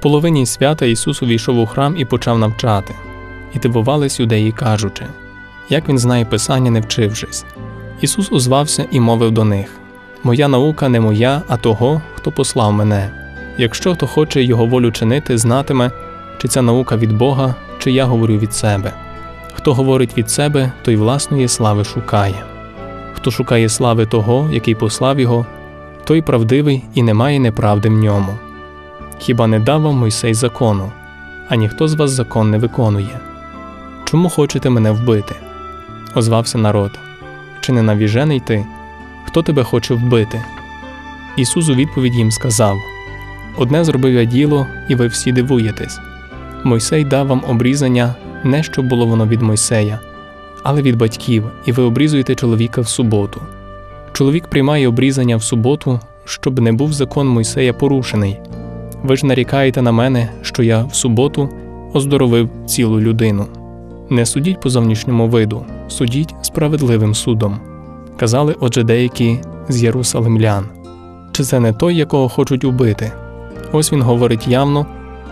половині свята Ісус увійшов у храм і почав навчати, і дивувались юдеї, кажучи, як він знає Писання, не вчившись. Ісус узвався і мовив до них: Моя наука не моя, а того, хто послав мене. Якщо хто хоче його волю чинити, знатиме, чи ця наука від Бога, чи я говорю від себе. Хто говорить від себе, той власної слави шукає. Хто шукає слави того, який послав його, той правдивий і немає неправди в ньому. Хіба не дав вам Мойсей закону, а ніхто з вас закон не виконує? Чому хочете мене вбити? озвався народ. Чи не навіжений ти? Хто тебе хоче вбити? Ісус у відповідь їм сказав: Одне зробив я діло, і ви всі дивуєтесь. Мойсей дав вам обрізання, не щоб було воно від Мойсея, але від батьків, і ви обрізуєте чоловіка в суботу. Чоловік приймає обрізання в суботу, щоб не був закон Мойсея порушений. Ви ж нарікаєте на мене, що я в суботу оздоровив цілу людину. Не судіть по зовнішньому виду, судіть справедливим судом. Казали отже деякі з Єрусалимлян. Чи це не той, якого хочуть убити? Ось він говорить явно,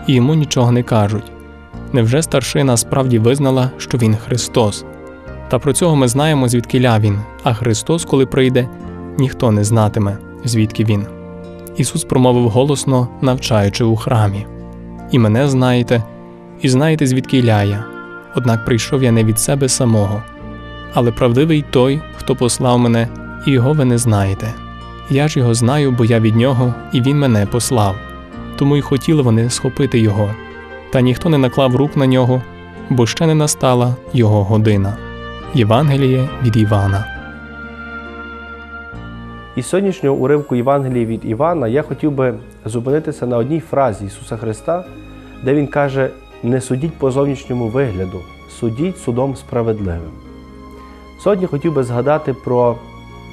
і йому нічого не кажуть. Невже старшина справді визнала, що він Христос? Та про цього ми знаємо, звідкиля він, а Христос, коли прийде, ніхто не знатиме, звідки він. Ісус промовив голосно, навчаючи у храмі. І мене знаєте, і знаєте, звідки я. Однак прийшов я не від себе самого, але правдивий той, хто послав мене, і його ви не знаєте. Я ж його знаю, бо я від нього, і він мене послав. Тому й хотіли вони схопити його. Та ніхто не наклав рук на нього, бо ще не настала його година. Євангеліє від Івана. Із сьогоднішнього уривку Євангелії від Івана я хотів би зупинитися на одній фразі Ісуса Христа, де Він каже: не судіть по зовнішньому вигляду, судіть судом справедливим. Сьогодні хотів би згадати про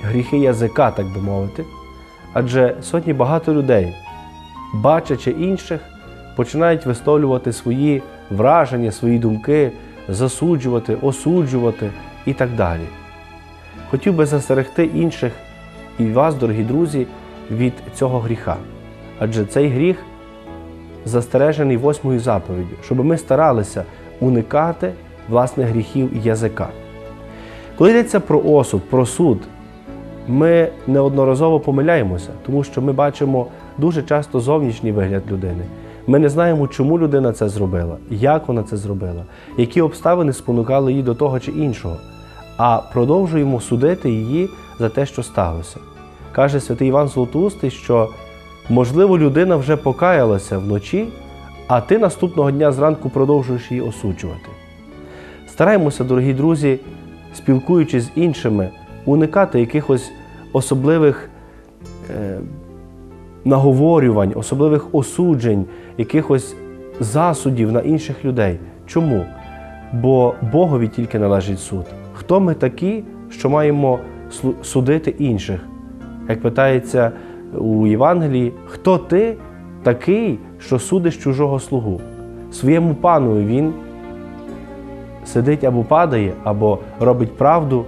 гріхи язика, так би мовити, адже сьогодні багато людей, бачачи інших, починають висловлювати свої враження, свої думки, засуджувати, осуджувати і так далі. Хотів би застерегти інших і вас, дорогі друзі, від цього гріха. Адже цей гріх застережений восьмою заповіддю, щоб ми старалися уникати власних гріхів язика. Коли йдеться про осуд, про суд, ми неодноразово помиляємося, тому що ми бачимо дуже часто зовнішній вигляд людини. Ми не знаємо, чому людина це зробила, як вона це зробила, які обставини спонукали її до того чи іншого, а продовжуємо судити її за те, що сталося. Каже святий Іван Золотоустий, що можливо людина вже покаялася вночі, а ти наступного дня зранку продовжуєш її осуджувати. Стараємося, дорогі друзі, спілкуючись з іншими, уникати якихось особливих е, наговорювань, особливих осуджень, якихось засудів на інших людей. Чому? Бо Богові тільки належить суд. Хто ми такі, що маємо судити інших? Як питається у Євангелії, хто ти такий, що судиш чужого слугу? Своєму панові він сидить або падає, або робить правду,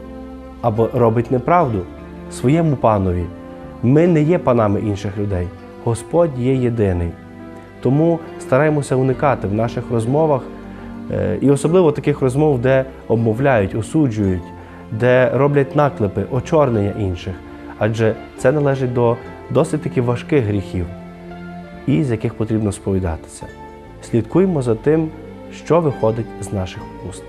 або робить неправду. Своєму панові. Ми не є панами інших людей. Господь є єдиний. Тому стараємося уникати в наших розмовах, е, і особливо таких розмов, де обмовляють, осуджують, де роблять наклепи, очорнення інших. Адже це належить до досить таки важких гріхів, і з яких потрібно сповідатися. Слідкуємо за тим, що виходить з наших уст.